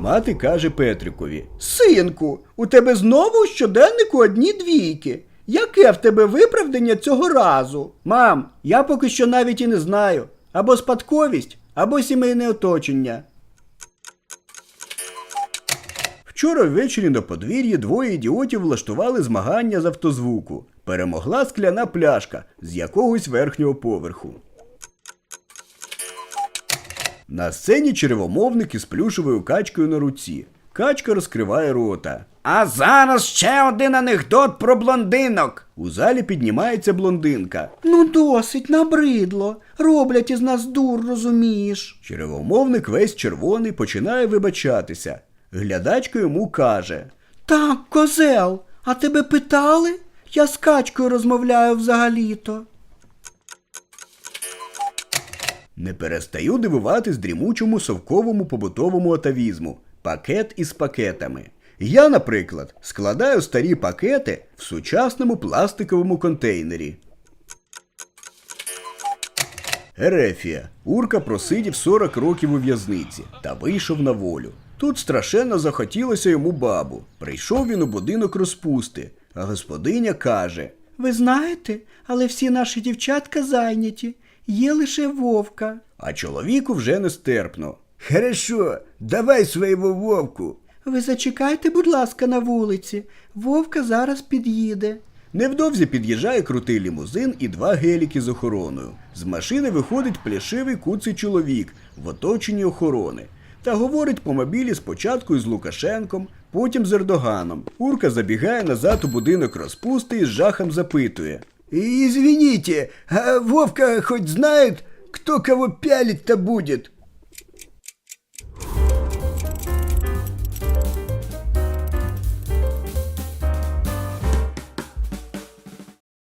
Мати каже Петрикові: Синку, у тебе знову у щоденнику одні двійки. Яке в тебе виправдання цього разу? Мам, я поки що навіть і не знаю. Або спадковість, або сімейне оточення. Вчора ввечері на подвір'ї двоє ідіотів влаштували змагання з автозвуку. Перемогла скляна пляшка з якогось верхнього поверху. На сцені черевомовник із плюшевою качкою на руці. Качка розкриває рота. А зараз ще один анекдот про блондинок. У залі піднімається блондинка. Ну досить набридло. Роблять із нас дур, розумієш. Черевомовник весь червоний починає вибачатися. Глядачка йому каже: Так, козел, а тебе питали? Я з качкою розмовляю взагалі-то. Не перестаю дивуватись дрімучому совковому побутовому атавізму пакет із пакетами. Я, наприклад, складаю старі пакети в сучасному пластиковому контейнері. Ерефія. Урка просидів 40 років у в'язниці та вийшов на волю. Тут страшенно захотілося йому бабу. Прийшов він у будинок розпусти, а господиня каже: Ви знаєте, але всі наші дівчатка зайняті. Є лише вовка. а чоловіку вже нестерпно. Хорошо, давай свого вовку. Ви зачекайте, будь ласка, на вулиці. Вовка зараз під'їде. Невдовзі під'їжджає крутий лімузин і два геліки з охороною. З машини виходить плешивий куций чоловік в оточенні охорони. Та говорить по мобілі спочатку із Лукашенком, потім з Ердоганом. Урка забігає назад у будинок розпусти і з жахом запитує. «Извините, а Вовка хоч знает, хто кого пялить-то будет?